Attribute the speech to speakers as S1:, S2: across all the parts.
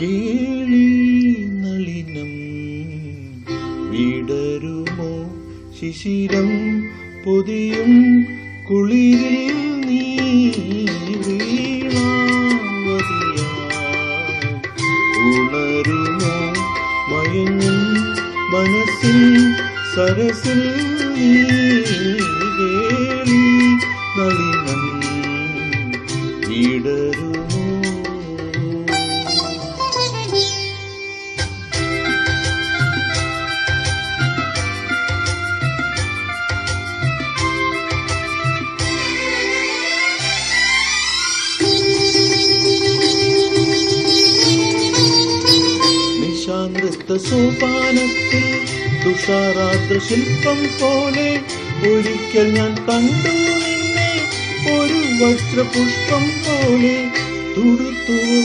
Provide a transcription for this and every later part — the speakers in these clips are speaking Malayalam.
S1: കേളി നളിനം വിടരുമോ? ശിശിരം പൊതിയും കുളിരിൽ നീ ഉണരുമോ? മയങ്ങും മനസ്സിൽ സരസിൽ നീ സോപാനത്തിൽ തുഷാരാദ്ര ശില്പം പോലെ ഒരിക്കൽ ഞാൻ കണ്ടു നിന്നെ. ഒരു വജ്രപുഷ്പം പോലെ തുടുത്തുവോ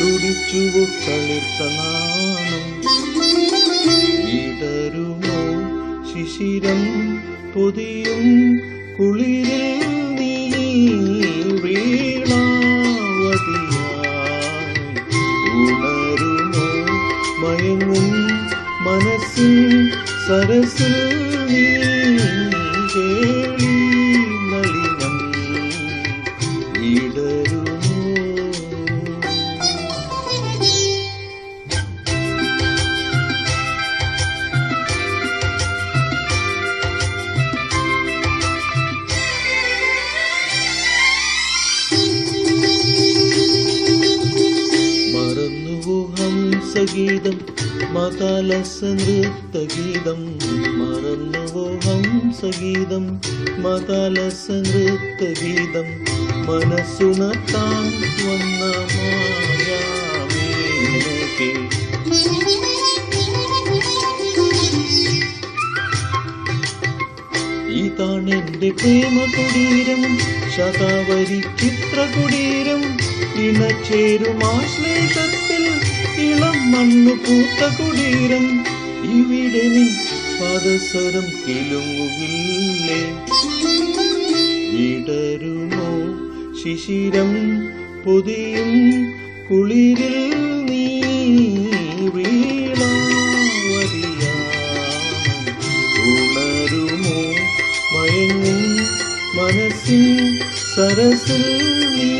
S1: തുടിച്ചുവോ തളിർത്ത നാണം. വിടരുമോ ശിശിരം പൊതിയും കുളിരിൽ നീ വീണാവതിയായി മനസ്സിൽ സരസിൽ നീ കേളി നളിനം വിടരുമോ മറന്നുവോ ഹംസഗീതം മതാലസ നൃത്തഗീതം മറന്നുവോ ഹംസഗീതം. മതാലസ നൃത്തഗീതം മനസ്സുണർത്താൻ വന്ന ഇതാണെന്റെ പ്രേമ കുടീരം ശതാവരി ചിത്ര കുടീരം ആശ്ലേഷത്തിൽ ഇളം മണ്ണു പൂത്ത കുടീരം ഇവിടെ നിൻ പാദസരം കിലുങ്ങുകില്ലേ? വിടരുമോ ശിശിരം പൊതിയും കുളിരിൽ നീ ഉണരുമോ മയങ്ങും മനസ്സിൽ സരസിൽ നീ